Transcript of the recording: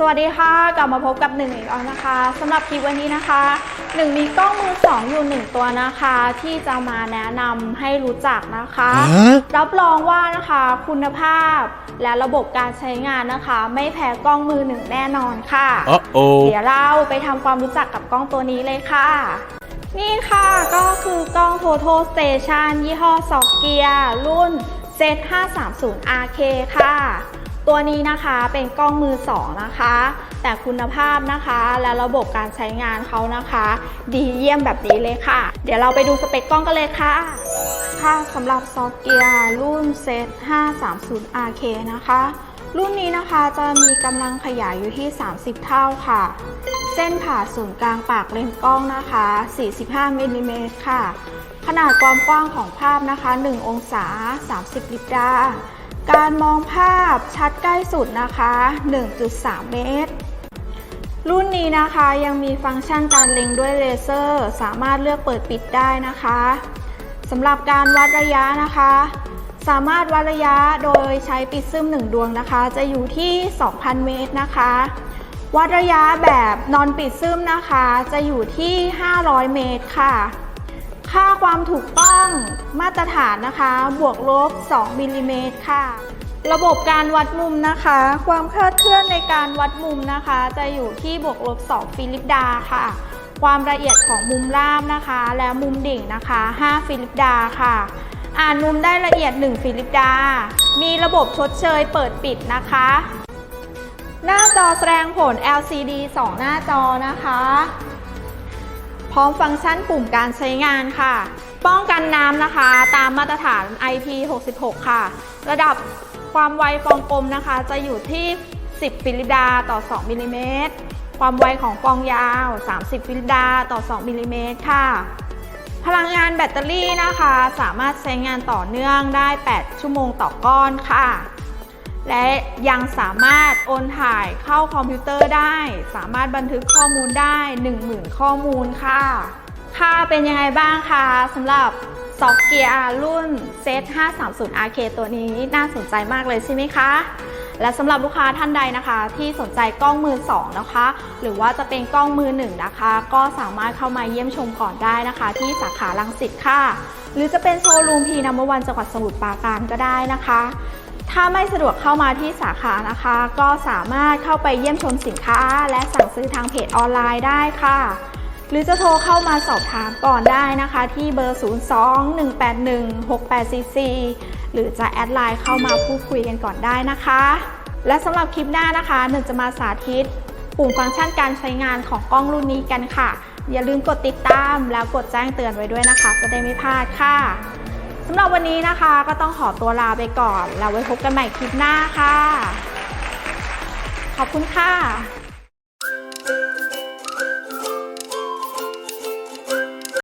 สวัสดีค่ะกลับมาพบกับหนึ่งอีกแล้วนะคะสำหรับคลิปวันนี้นะคะหนึ่งมีกล้องมือสองอยู่หนึ่งตัวนะคะ ที่จะมาแนะนำให้รู้จักนะคะฮะรับรองว่านะคะคุณภาพและระบบการใช้งานนะคะ ไม่แพ้กล้องมือหนึ่งแน่นอนค่ะโอ้โอเดี๋ยวเราไปทำความรู้จักกับกล้องตัวนี้เลยค่ะ นี่ค่ะก็คือกล้อง Photo Station ยี่ห้อซอกเกียรุ่น Z530RK ค่ะ ตัวนี้นะคะเป็นกล้องมือสองนะคะ แต่คุณภาพนะคะและระบบการใช้งานเขานะคะ ดีเยี่ยมแบบนี้เลยค่ะ เดี๋ยวเราไปดูสเปคกล้องกันเลยค่ะ ค่ะสำหรับซอกเกียรุ่น Z530RK นะคะ รุ่นนี้นะคะจะมีกำลังขยายอยู่ที่ 30 เท่าค่ะ เส้นผ่าศูนย์กลางปากเลนส์กล้องนะคะ 45มิลลิเมตรค่ะ ขนาดความกว้างของภาพนะคะ 1 องศา 30 ลิปดา การมองภาพชัดใกล้สุดนะคะ 1.3 เมตร รุ่นนี้นะคะยังมีฟังก์ชันการเล็งด้วยเลเซอร์ สามารถเลือกเปิดปิดได้นะคะสำหรับการวัดระยะนะคะ สามารถวัดระยะโดยใช้ปิดซึมหนึ่งดวงนะคะ จะอยู่ที่ 2,000 เมตรนะคะ วัดระยะแบบนอนปิดซึมนะคะ จะอยู่ที่ 500 เมตรค่ะ ค่าความถูกต้องมาตรฐานนะคะ บวกลบ 2มิลลิเมตรค่ะ ระบบการวัดมุมนะคะ ความคลาดเคลื่อนในการวัดมุมนะคะ จะอยู่ที่บวกลบ 2 ฟิลิปดาค่ะ ความละเอียดของมุมราบนะคะ และมุมดิ่งนะคะ 5 ฟิลิปดาค่ะ อ่านมุมได้ละเอียด 1 ฟิลิปดา มีระบบชดเชยเปิดปิดนะคะ หน้าจอแสดงผล LCD 2 หน้าจอนะคะ ร้อมฟังก์ชันปุ่มการใช้งานค่ะ ป้องกันน้ำนะคะ ตามมาตรฐาน IP66 ค่ะ ระดับความไวฟองกลมนะคะ จะอยู่ที่ 10 ฟิลิดาต่อ 2มิลลิเมตร ความไวของฟองยาว 30 ฟิลิดาต่อ 2มิลลิเมตรค่ะ พลังงานแบตเตอรี่นะคะ สามารถใช้งานต่อเนื่องได้ 8 ชั่วโมงต่อก้อนค่ะ และยังสามารถโอนถ่ายเข้าคอมพิวเตอร์ได้ สามารถบันทึกข้อมูลได้ 10,000 ข้อมูลค่ะ ค่ะเป็นยังไงบ้างคะสำหรับซอกเกียรุ่น Z530RK ตัวนี้น่าสนใจมากเลยใช่ไหมคะ และสำหรับลูกค้าท่านใดนะคะ ที่สนใจกล้องมือสองนะคะ หรือว่าจะเป็นกล้องมือหนึ่งนะคะ ก็สามารถเข้ามาเยี่ยมชมก่อนได้นะคะ ที่สาขาลังสิตค่ะ หรือจะเป็นโชว์รูมพีนัมเบอร์วันจังหวัดสมุทรปราการก็ได้นะคะ ถ้าไม่สะดวกเข้ามาที่สาขานะคะ ก็สามารถเข้าไปเยี่ยมชมสินค้า และสั่งซื้อทางเพจออนไลน์ได้ค่ะ หรือจะโทรเข้ามาสอบถามก่อนได้นะคะ ที่เบอร์ 02-181-6844 หรือจะแอดไลน์เข้ามาพูดคุยกันก่อนได้นะคะ และสำหรับคลิปหน้านะคะหนึ่งจะมาสาธิต ปุ่มฟังก์ชันการใช้งานของกล้องรุ่นนี้กันค่ะ อย่าลืมกดติดตามแล้วกดแจ้งเตือนไว้ด้วยนะคะ จะได้ไม่พลาดค่ะ สำหรับวันนี้นะคะก็ต้องขอตัวลาไปก่อนแล้วไว้พบกันใหม่คลิปหน้าค่ะ ขอบคุณค่ะ